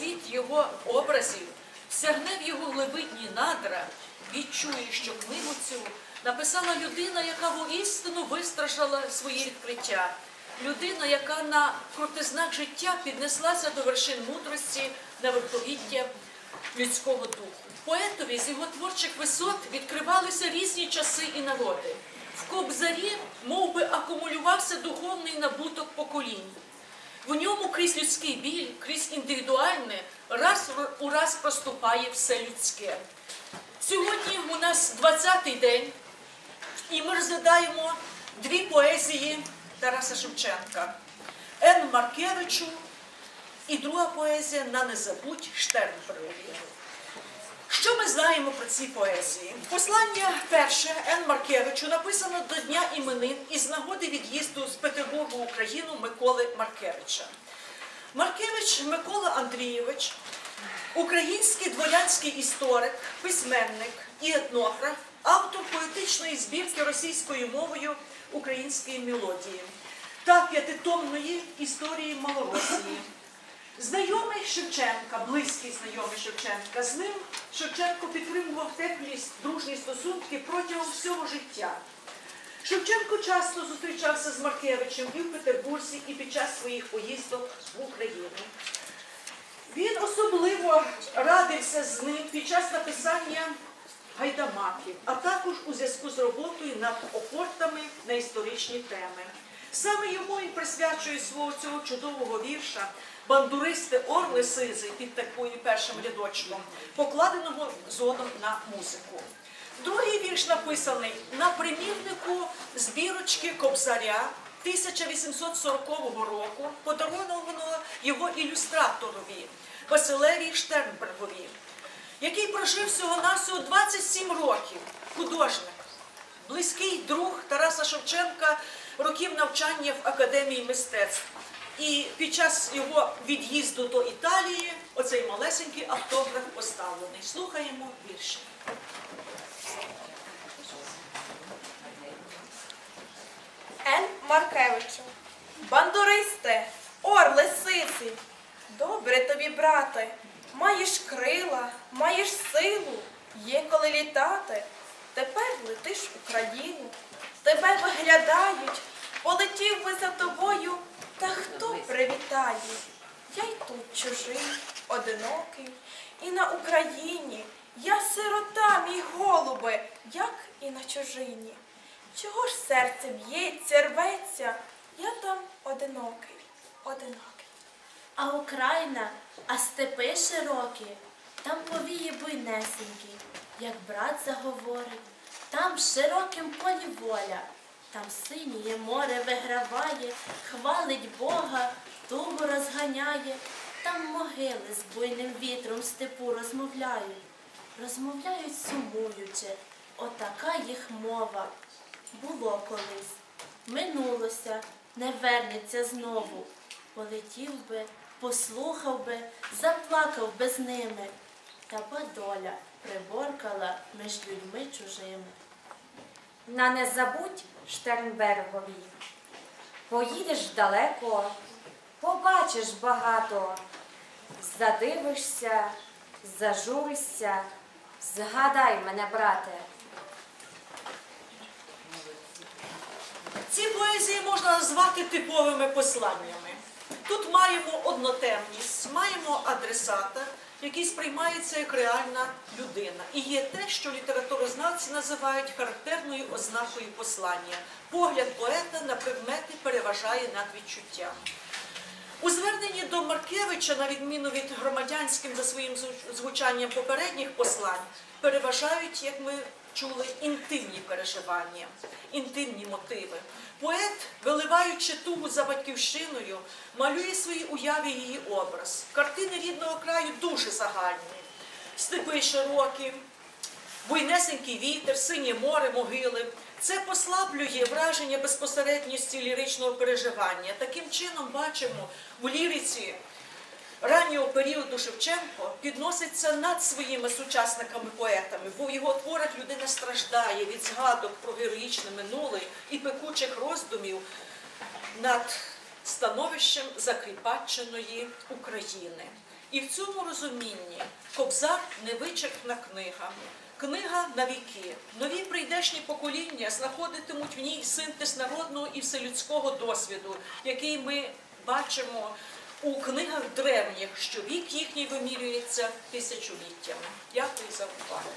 світ його образів, сягне в його глибинні надра, відчує, що книгу цю написала людина, яка воістину вистражала свої відкриття, людина, яка на крутизнак життя піднеслася до вершин мудрості на верховіття людського духу. Поетові з його творчих висот відкривалися різні часи і народи. В кобзарі мов би, акумулювався духовний набуток поколінь. В ньому крізь людський біль, крізь індивідуальне, раз у раз проступає все людське. Сьогодні у нас 20-й день, і ми розглядаємо дві поезії Тараса Шевченка Н. Маркевичу і друга поезія На незабудь Штернбергові. Що ми знаємо про ці поезії? Послання перше Н. Маркевичу написано до Дня іменин із нагоди від'їзду з Петербургу в Україну Миколи Маркевича. Маркевич Микола Андрійович, український дворянський історик, письменник і етнограф, автор поетичної збірки російською мовою української мелодії та п'ятитомної історії Малоросії. Знайомий Шевченка, близький знайомий Шевченка, з ним Шевченко підтримував теплі дружні стосунки протягом всього життя. Шевченко часто зустрічався з Маркевичем і в Петербурзі, і під час своїх поїздок в Україну. Він особливо радився з ним під час написання гайдамаків, а також у зв'язку з роботою над опортами на історичні теми. Саме йому він присвячує свого цього чудового вірша бандуристи Орли Сизи під такою першим рядочком, покладеного згодом на музику. Другий вірш написаний на примірнику збірочки Кобзаря 1840 року, подарованого його ілюстраторові Василеві Штернбергові, який прожив всього-навсього 27 років, художник, близький друг Тараса Шевченка, років навчання в Академії мистецтв. І під час його від'їзду до Італії оцей малесенький автограф поставлений. Слухаємо вірші. Н. Маркевичу. Бандуристе, орли сиці. Добре тобі, брате, маєш крила, маєш силу, є коли літати. Тепер летиш в Україну, тебе виглядають, полетів би за тобою, та хто привітає? Я й тут чужий, одинокий, і на Україні я сирота, мій голубе, як і на чужині. Чого ж серце б'ється, рветься, я там одинокий, одинокий. А Україна, а степи широкі, там повії буйнесенькі, як брат заговорить, там в широкім полі воля, там синіє море виграває, хвалить Бога, тугу розганяє, там могили з буйним вітром степу розмовляють, розмовляють сумуючи, отака їх мова. Було колись, минулося, не вернеться знову. Полетів би, послухав би, заплакав би з ними. Та доля приборкала між людьми чужими. На не забудь Штернбергові. Поїдеш далеко, побачиш багато, задивишся, зажуришся, згадай мене, брате. Ці поезії можна назвати типовими посланнями. Тут маємо однотемність, маємо адресата, який сприймається як реальна людина. І є те, що літературознавці називають характерною ознакою послання. Погляд поета на предмети переважає над відчуттям. У зверненні до Маркевича, на відміну від громадянським за своїм звучанням попередніх послань, переважають, як ми чули, інтимні переживання, інтимні мотиви. Поет, виливаючи тугу за батьківщиною, малює своїй уяві її образ. Картини рідного краю дуже загальні. Степи широкі, буйнесенький вітер, синє море, могили. Це послаблює враження безпосередньості ліричного переживання. Таким чином бачимо у ліриці раннього періоду Шевченко підноситься над своїми сучасниками-поетами, бо в його творах людина страждає від згадок про героїчне минуле і пекучих роздумів над становищем закріпаченої України. І в цьому розумінні Кобзар невичерпна книга. Книга на віки. Нові прийдешні покоління знаходитимуть в ній синтез народного і вселюдського досвіду, який ми бачимо у книгах древніх, що вік їхній вимірюється тисячоліттями. Дякую за увагу.